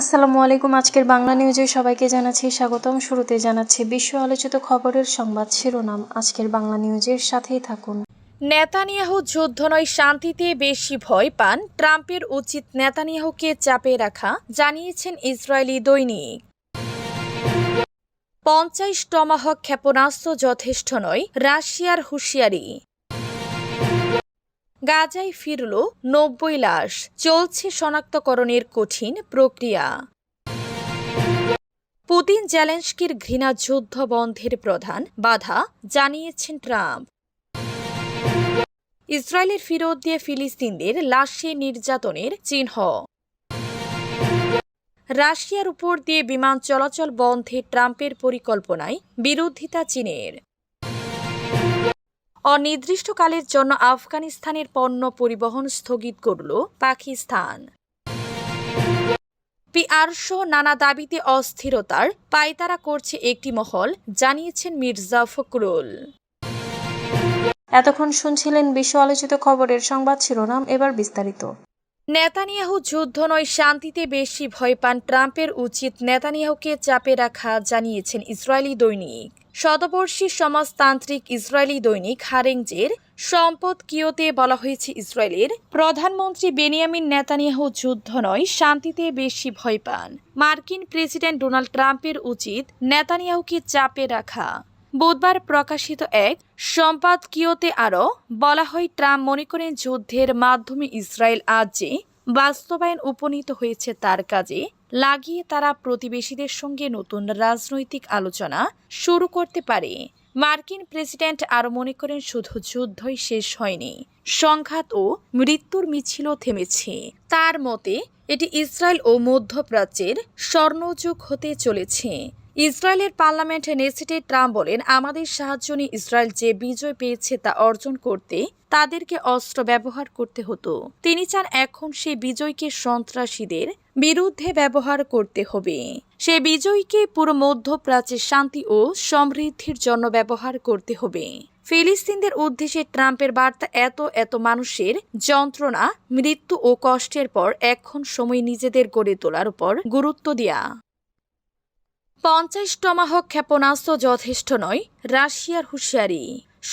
আসসালামু আলাইকুম, আজকের বাংলা নিউজে সবাইকে জানাচ্ছি স্বাগতম। শুরুতে জানাচ্ছি বিশ্ব আলোচিত খবরের সংবাদ শিরোনাম। আজকের বাংলা নিউজের সাথেই থাকুন। নেতানিয়াহু যুদ্ধ নয়, শান্তিতে বেশি ভয় পান ট্রাম্পের উচিত নেতানিয়াহুকে চাপে রাখা, জানিয়েছেন ইসরায়েলি দৈনিক। পঞ্চাশ টমাহক ক্ষেপণাস্ত্র যথেষ্ট নয়, রাশিয়ার হুঁশিয়ারি। গাজায় ফিরল নব্বই লাশ। চলছে শনাক্তকরণের কঠিন প্রক্রিয়া। পুতিন জেলেন্সকির ঘৃণা যুদ্ধ বন্ধের প্রধান বাধা জানিয়েছেন ট্রাম্প। ইসরায়েলের ফিরত দিয়ে ফিলিস্তিনদের লাশে নির্যাতনের চিহ্ন। রাশিয়ার উপর দিয়ে বিমান চলাচল বন্ধে ট্রাম্পের পরিকল্পনায় বিরোধিতা চীনের। অনির্দিষ্টকালের জন্য আফগানিস্তানের পণ্য পরিবহন স্থগিত করল পাকিস্তান। পিআরসহ নানা দাবিতে অস্থিরতার পায়তারা করছে একটি মহল জানিয়েছেন মির্জা ফখরুল। এতক্ষণ শুনছিলেন বিশ্ব আলোচিত খবরের সংবাদ শিরোনাম এবার বিস্তারিত। নেতানিয়াহু যুদ্ধ নয় শান্তিতে বেশি ভয় পান ট্রাম্পের উচিত নেতানিয়াহুকে চাপে রাখা জানিয়েছেন ইসরায়েলি দৈনিক। শতবর্ষী সমাজতান্ত্রিক ইসরায়েলি দৈনিক হারেংজের সম্পদ কিয়তে বলা হয়েছে ইসরায়েলের। প্রধানমন্ত্রী বেনিয়ামিন নেতানিয়াহু যুদ্ধ নয়, শান্তিতে বেশি ভয় পান। মার্কিন প্রেসিডেন্ট ডোনাল্ড ট্রাম্পের উচিত নেতানিয়াহুকে চাপে রাখা। বুধবার প্রকাশিত এক সম্পাদকীয়তে আরও বলা হয়, ট্রাম্প মনে করেন যুদ্ধের মাধ্যমে ইসরায়েল আজ যে বাস্তবায়ন উপনীত হয়েছে তার কাজে। লাগিয়ে তারা প্রতিবেশীদের সঙ্গে নতুন রাজনৈতিক আলোচনা শুরু করতে পারে। মার্কিন প্রেসিডেন্ট আরও মনে করেন শুধু যুদ্ধই শেষ হয়নি। সংঘাত ও মৃত্যুর মিছিলও থেমেছে। তার মতে, এটি ইসরায়েল ও মধ্যপ্রাচ্যের স্বর্ণযুগ হতে চলেছে। ইসরায়েলের পার্লামেন্টে নেসেটে ট্রাম্প বলেন, আমাদের সাহায্য নিয়ে ইসরায়েল যে বিজয় পেয়েছে তা অর্জন করতে তাদেরকে অস্ত্র ব্যবহার করতে হতো। তিনি চান এখন সেই বিজয়কে সন্ত্রাসীদের বিরুদ্ধে ব্যবহার করতে হবে। সে বিজয়কে পুরো মধ্যপ্রাচ্যের শান্তি ও সমৃদ্ধির জন্য ব্যবহার করতে হবে। ফিলিস্তিনদের উদ্দেশ্যে ট্রাম্পের বার্তা এত এত মানুষের যন্ত্রণা, মৃত্যু ও কষ্টের পর এখন সময় নিজেদের গড়ে তোলার উপর গুরুত্ব দেয়া। পঞ্চাশ টমাহক ক্ষেপণাস্ত্র যথেষ্ট নয়, রাশিয়ার হুঁশিয়ারি।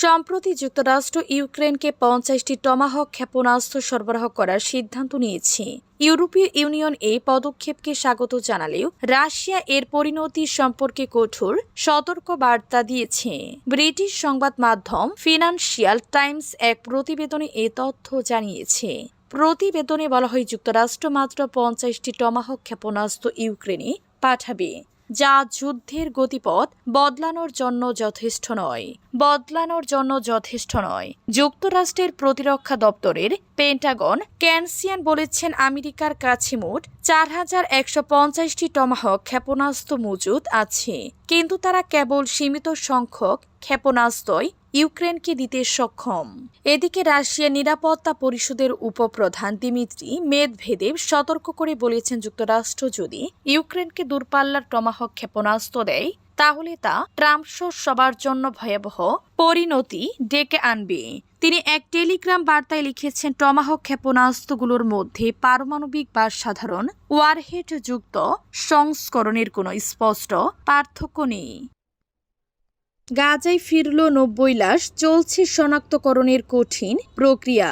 সম্প্রতি যুক্তরাষ্ট্র ইউক্রেনকে পঞ্চাশটি টমাহক ক্ষেপণাস্ত্র সরবরাহ করার সিদ্ধান্ত নিয়েছে। ইউরোপীয় ইউনিয়ন এই পদক্ষেপকে স্বাগত জানালেও রাশিয়া এর পরিণতি সম্পর্কে কঠোর সতর্ক বার্তা দিয়েছে। ব্রিটিশ সংবাদ মাধ্যম ফিনান্সিয়াল টাইমস এক প্রতিবেদনে এ তথ্য জানিয়েছে। প্রতিবেদনে বলা হয়, যুক্তরাষ্ট্র মাত্র পঞ্চাশটি টমাহক ক্ষেপণাস্ত্র ইউক্রেনে পাঠাবে। যা যুদ্ধের গতিপথ বদলানোর জন্য যথেষ্ট নয়। বদলানোর জন্য যথেষ্ট নয়। যুক্তরাষ্ট্রের প্রতিরক্ষা দপ্তরের পেন্টাগন ক্যানসিয়ান বলেছেন আমেরিকার কাছে মোট চার হাজার একশো পঞ্চাশটি টমাহক ক্ষেপণাস্ত্র মজুদ আছে। কিন্তু তারা কেবল সীমিত সংখ্যক ক্ষেপণাস্ত্রই ইউক্রেনকে দিতে সক্ষম। এদিকে রাশিয়া নিরাপত্তা পরিষদের উপপ্রধান দিমিত্রি মেদভেদেব সতর্ক করে বলেছেন যুক্তরাষ্ট্র যদি ইউক্রেনকে দূরপাল্লার টমাহক ক্ষেপণাস্ত্র দেয়, তাহলে তা ট্রাম্প সবার জন্য ভয়াবহ পরিণতি ডেকে আনবে। তিনি এক টেলিগ্রাম বার্তায় লিখেছেন টমাহক ক্ষেপণাস্ত্রগুলোর মধ্যে পারমাণবিক বা সাধারণ ওয়ারহেড যুক্ত সংস্করণের কোনো স্পষ্ট পার্থক্য নেই। গাজায় ফিরল নব্বই লাশ, চলছে শনাক্তকরণের কঠিন প্রক্রিয়া।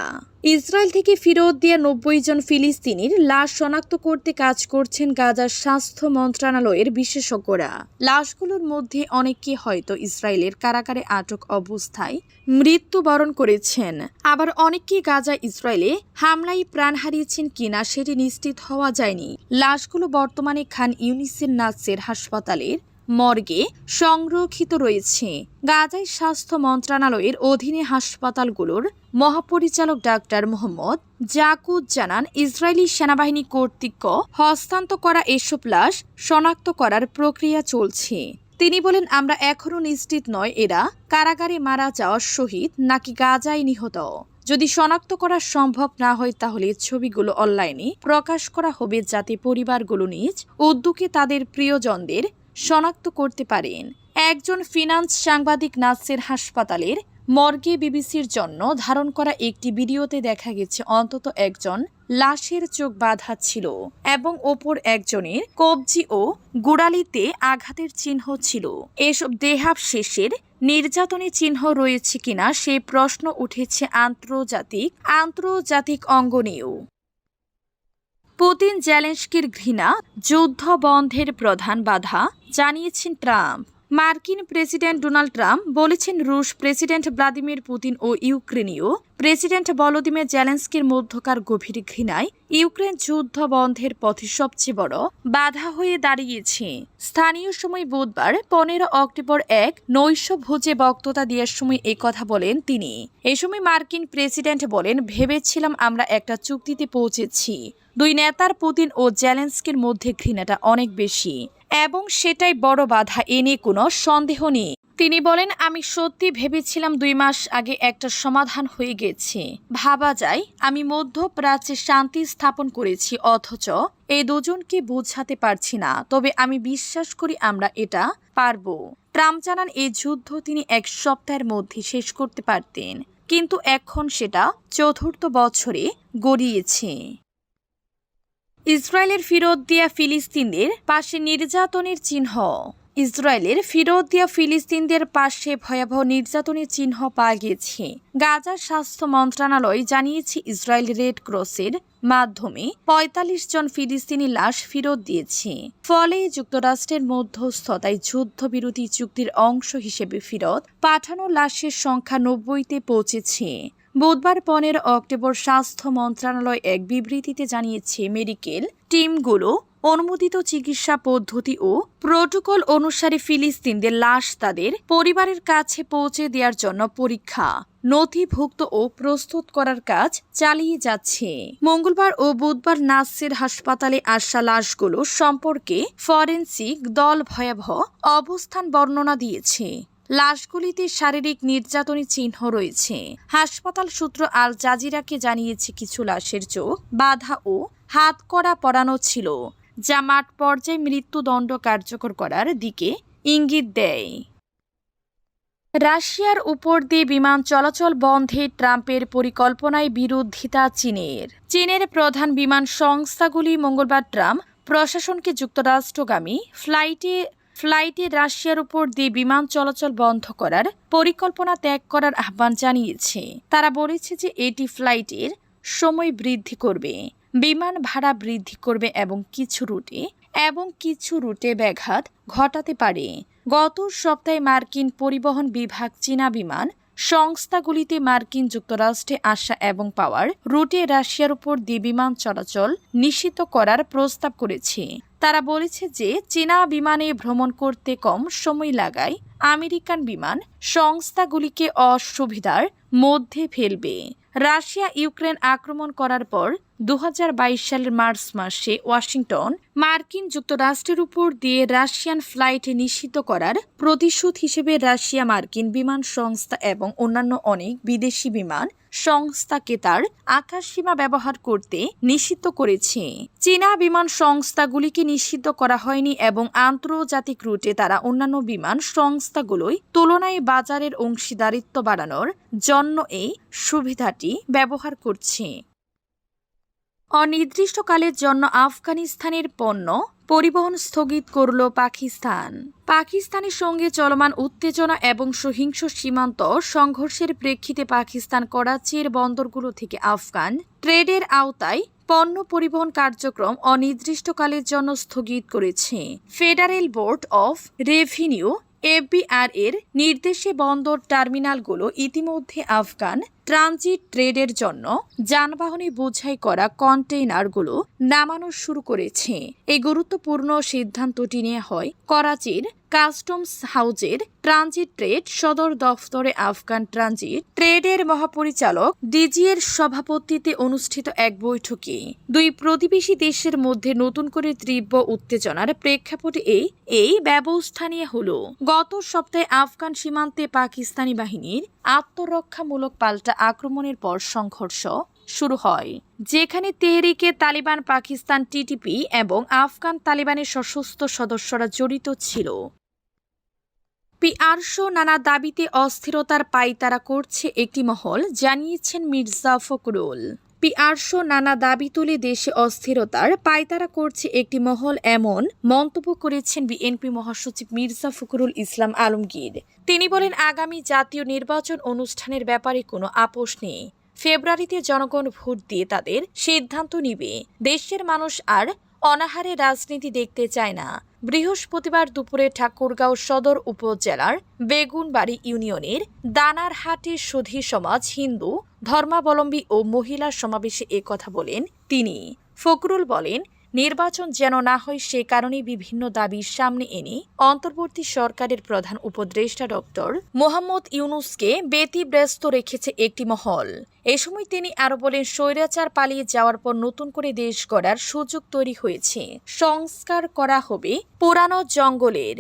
ইসরায়েল থেকে ফেরত দেওয়া নব্বই জন ফিলিস্তিনির লাশ শনাক্ত করতে কাজ করছেন গাজার স্বাস্থ্য মন্ত্রণালয়ের বিশেষজ্ঞরা। লাশগুলোর মধ্যে অনেককে হয়তো ইসরায়েলের কারাগারে আটক অবস্থায় মৃত্যুবরণ করেছেন। আবার অনেককে গাজা ইসরায়েলে হামলায় প্রাণ হারিয়েছেন কিনা সেটি নিশ্চিত হওয়া যায়নি। লাশগুলো বর্তমানে খান ইউনিসের নাসের হাসপাতালের মর্গে সংরক্ষিত রয়েছে। গাজায় স্বাস্থ্য মন্ত্রণালয়ের অধীনে হাসপাতালগুলোর মহাপরিচালক ডাক্তার মোহাম্মদ জাকুদ জানান, ইসরায়েলি সেনাবাহিনী কর্তৃক হস্তান্তর করা এসব লাশ শনাক্ত করার প্রক্রিয়া চলছে। তিনি বলেন, আমরা এখনও নিশ্চিত নয় এরা কারাগারে মারা যাওয়ার শহীদ নাকি গাজায় নিহত। যদি শনাক্ত করা সম্ভব না হয়, তাহলে ছবিগুলো অনলাইনে প্রকাশ করা হবে যাতে পরিবারগুলো নিজ উদ্যোগে তাদের প্রিয়জনদের শনাক্ত করতে পারেন। একজন ফিনান্স সাংবাদিক নাসের হাসপাতালের মর্গে বিবিসির জন্য ধারণ করা একটি ভিডিওতে দেখা গেছে, অন্তত একজন লাশের চোখ বাঁধা ছিল এবং ওপর একজনের কবজি ও গোড়ালিতে আঘাতের চিহ্ন ছিল। এসব দেহাবশেষের নির্যাতনের চিহ্ন রয়েছে কিনা সে প্রশ্ন উঠেছে আন্তর্জাতিক আন্তর্জাতিক অঙ্গনেও পুতিন জেলেন্সকির ঘৃণা যুদ্ধ বন্ধের প্রধান বাধা জানিয়েছেন ট্রাম্প। মার্কিন প্রেসিডেন্ট ডোনাল্ড ট্রাম্প বলেছেন রুশ প্রেসিডেন্ট ভ্লাদিমির পুতিন ও ইউক্রেনীয় প্রেসিডেন্ট ভলোদিমির জেলেন্সকির মধ্যকার গভীর ঘৃণায় ইউক্রেন যুদ্ধ বন্ধের পথে সবচেয়ে বড় বাধা হয়ে দাঁড়িয়েছে। স্থানীয় সময় বুধবার পনেরো অক্টোবর এক নৈশ ভোজে বক্তৃতা দেওয়ার সময় এই কথা বলেন তিনি। এ সময় মার্কিন প্রেসিডেন্ট বলেন, ভেবেছিলাম আমরা একটা চুক্তিতে পৌঁছেছি। দুই নেতার পুতিন ও জেলেন্সকির মধ্যে ঘৃণাটা অনেক বেশি। এবং সেটাই বড় বাধা এনে কোনো সন্দেহ নেই। তিনি বলেন, আমি সত্যি ভেবেছিলাম দুই মাস আগে একটা সমাধান হয়ে গেছে। ভাবা যায়, আমি মধ্যপ্রাচ্যে শান্তি স্থাপন করেছি, অথচ এই দুজনকে বোঝাতে পারছি না। তবে আমি বিশ্বাস করি আমরা এটা পারব। ট্রাম্প জানান এই যুদ্ধ তিনি এক সপ্তাহের মধ্যে শেষ করতে পারতেন। কিন্তু এখন সেটা চতুর্থ বছরে গড়িয়েছে। ইসরায়েলের ফিরত দেয়া ফিলিস্তিনদের পাশে নির্যাতনের চিহ্ন। ইসরায়েলের ফিরত দেয়া ফিলিস্তিনদের পাশে ভয়াবহ নির্যাতনের চিহ্ন পাওয়া গেছে। গাজার স্বাস্থ্য মন্ত্রণালয় জানিয়েছে, ইসরায়েল রেড ক্রসের মাধ্যমে ৪৫ জন ফিলিস্তিনি লাশ ফেরত দিয়েছে। ফলে যুক্তরাষ্ট্রের মধ্যস্থতায় যুদ্ধবিরতি চুক্তির অংশ হিসেবে ফেরত পাঠানো লাশের সংখ্যা নব্বইতে পৌঁছেছে। বুধবার পনেরো অক্টোবর স্বাস্থ্য মন্ত্রণালয় এক বিবৃতিতে জানিয়েছে, মেডিকেল টিমগুলো অনুমোদিত চিকিৎসা পদ্ধতি ও প্রোটোকল অনুসারে ফিলিস্তিনদের লাশ তাদের পরিবারের কাছে পৌঁছে দেওয়ার জন্য পরীক্ষা, নথিভুক্ত ও প্রস্তুত করার কাজ চালিয়ে যাচ্ছে। মঙ্গলবার ও বুধবার নাসির হাসপাতালে আসা লাশগুলো সম্পর্কে ফরেনসিক দল ভয়াবহ অবস্থান বর্ণনা দিয়েছে। লাশগুলিতে শারীরিক নির্যাতনের চিহ্ন রয়েছে। হাসপাতাল সূত্র আল জাজিরাকে জানিয়েছে কিছু লাশের চোখ, বাধা ও হাত করা পরানো ছিল, যা মাঠ পর্যায়ে মৃত্যুদণ্ড কার্যকর করার দিকে ইঙ্গিত দেয়। রাশিয়ার উপর দিয়ে বিমান চলাচল বন্ধে ট্রাম্পের পরিকল্পনায় বিরোধিতা চীনের। চীনের প্রধান বিমান সংস্থাগুলি মঙ্গলবার ট্রাম্প প্রশাসনকে যুক্তরাষ্ট্রগামী ফ্লাইটে ফ্লাইটে রাশিয়ার উপর দিয়ে বিমান চলাচল বন্ধ করার পরিকল্পনা ত্যাগ করার আহ্বান জানিয়েছে। তারা বলেছে যে এটি ফ্লাইটের সময় বৃদ্ধি করবে, বিমান ভাড়া বৃদ্ধি করবে এবং কিছু রুটে এবং কিছু রুটে ব্যাঘাত ঘটাতে পারে। গত সপ্তাহে মার্কিন পরিবহন বিভাগ চীনা বিমান সংস্থাগুলিতে মার্কিন যুক্তরাষ্ট্রে আসা এবং পাওয়ার রুটে রাশিয়ার উপর দিয়ে বিমান চলাচল নিষিদ্ধ করার প্রস্তাব করেছে। তারা বলেছে যে, চীনা বিমানে ভ্রমণ করতে কম সময় লাগায় আমেরিকান বিমান সংস্থাগুলিকে অসুবিধার মধ্যে ফেলবে। রাশিয়া ইউক্রেন আক্রমণ করার পর দু হাজার বাইশ সালের মার্চ মাসে ওয়াশিংটন মার্কিন যুক্তরাষ্ট্রের উপর দিয়ে রাশিয়ান ফ্লাইট নিষিদ্ধ করার প্রতিশোধ হিসেবে রাশিয়া মার্কিন বিমান সংস্থা এবং অন্যান্য অনেক বিদেশি বিমান সংস্থাকে তার আকাশসীমা ব্যবহার করতে নিষিদ্ধ করেছে। চীনা বিমান সংস্থাগুলিকে নিষিদ্ধ করা হয়নি এবং আন্তর্জাতিক রুটে তারা অন্যান্য বিমান সংস্থাগুলোই তুলনায় বাজারের অংশীদারিত্ব বাড়ানোর জন্য এই সুবিধাটি ব্যবহার করছে। অনির্দিষ্টকালের জন্য আফগানিস্তানের পণ্য পরিবহন স্থগিত করল পাকিস্তান। পাকিস্তানের সঙ্গে চলমান উত্তেজনা এবং সহিংস সীমান্ত সংঘর্ষের প্রেক্ষিতে পাকিস্তান করাচির বন্দরগুলো থেকে আফগান ট্রেডের আওতায় পণ্য পরিবহন কার্যক্রম অনির্দিষ্টকালের জন্য স্থগিত করেছে। Federal Board of Revenue FBR এর নির্দেশে বন্দর টার্মিনালগুলো ইতিমধ্যে আফগান ট্রানজিট ট্রেডের জন্য যানবাহনে বোঝাই করা কন্টেইনারগুলো নামানো শুরু করেছে। এই গুরুত্বপূর্ণ সিদ্ধান্তটি নেওয়া হয় করাচির কাস্টমস হাউজের ট্রানজিট ট্রেড সদর দফতরে আফগান ট্রানজিট ট্রেডের মহাপরিচালক ডিজিএর সভাপতিতে অনুষ্ঠিত এক বৈঠকে দুই প্রতিবেশী দেশের মধ্যে নতুন করে তীব্র উত্তেজনার প্রেক্ষাপটে এই এই ব্যবস্থা নিয়ে হল। গত সপ্তাহে আফগান সীমান্তে পাকিস্তানি বাহিনীর আত্মরক্ষামূলক পাল্টা আক্রমণের পর সংঘর্ষ শুরু হয়, যেখানে তেহরিকে তালিবান পাকিস্তান টিটিপি এবং আফগান তালিবানের সশস্ত্র সদস্যরা জড়িত ছিল। পিআরশো নানা দাবিতে অস্থিরতার পাইতারা করছে একটি মহল, জানিয়েছেন মির্জা ফখরুল। পিআরশো নানা দাবি তুলে দেশে অস্থিরতার পাইতারা করছে একটি মহল এমন মন্তব্য করেছেন বিএনপি মহাসচিব মির্জা ফখরুল ইসলাম আলমগীর। তিনি বলেন, আগামী জাতীয় নির্বাচন অনুষ্ঠানের ব্যাপারে কোনো আপোষ নেই। ফেব্রুয়ারিতে জনগণ ভোট দিয়ে তাদের সিদ্ধান্ত নিবে। দেশের মানুষ আর অনাহারে রাজনীতি দেখতে চায় না। বৃহস্পতিবার দুপুরে ঠাকুরগাঁও সদর উপজেলার বেগুনবাড়ি ইউনিয়নের দানারহাটে সুধী সমাজ হিন্দু, ধর্মাবলম্বী ও মহিলা সমাবেশে কথা বলেন তিনি। ফকরুল বলেন নির্বাচন যেন না হয় সে কারণে বিভিন্ন দাবির সামনে এনে অন্তর্বর্তী সরকারের প্রধান উপদেষ্টা ডক্টর মোহাম্মদ ইউনুসকে ব্যতিব্যস্ত রেখেছে একটি মহল। এ সময় তিনি আরও বলেন, স্বৈরাচার পালিয়ে যাওয়ার পর নতুন করে দেশ গড়ার সুযোগ তৈরি হয়েছে। সংস্কার করা হবে পুরানো জঙ্গলের